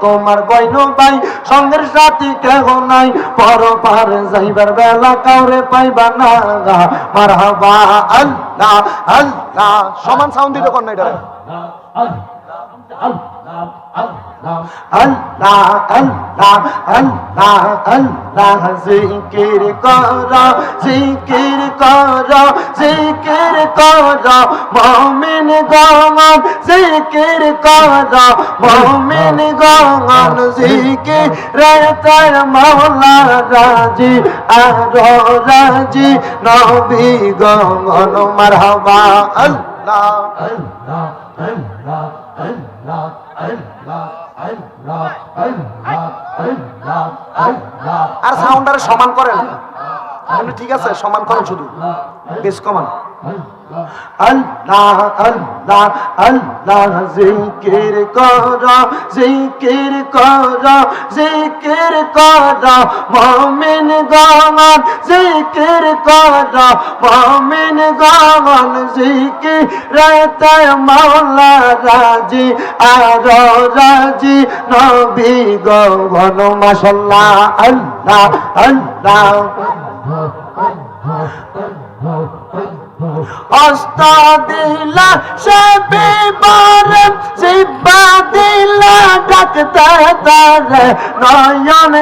তোমার বইন ভাই সঙ্গের সাথী কেহ নাই পর পার যাইবার বেলা কাউরে পাইবা না মারহাবা, আল্লাহ আল্লাহ। সমান সাউন্ড দিতে কোন নাই এটা আল্লাহ আল্লাহ আল্লাহ আল্লাহ জিকির কর জিকির কর জিকির কর মমিন গমন জিকির কর মমিন গমন জিকির রে তার মৌলা রাজি আর রাজি নবী গমন মারহাবা আল্লাহ আর সাউন্ডারে সমান করেন আপনি ঠিক আছে, সমান করেন শুধু। বেশ কমান। আল্লাহ আল্লাহ আল্লাহ জিকির কর জিকির কর জিকির কর। মমিন গমন জিকির কর। মমিন গমন জিকির রেতে মাওলা রাজি, আর রাজি। নবী গমন মাশাল্লাহ, আল্লাহ। দাও দাও অস্ত দিলা সবে বারে শিবা দিলা ডাকতে তারে নয়ন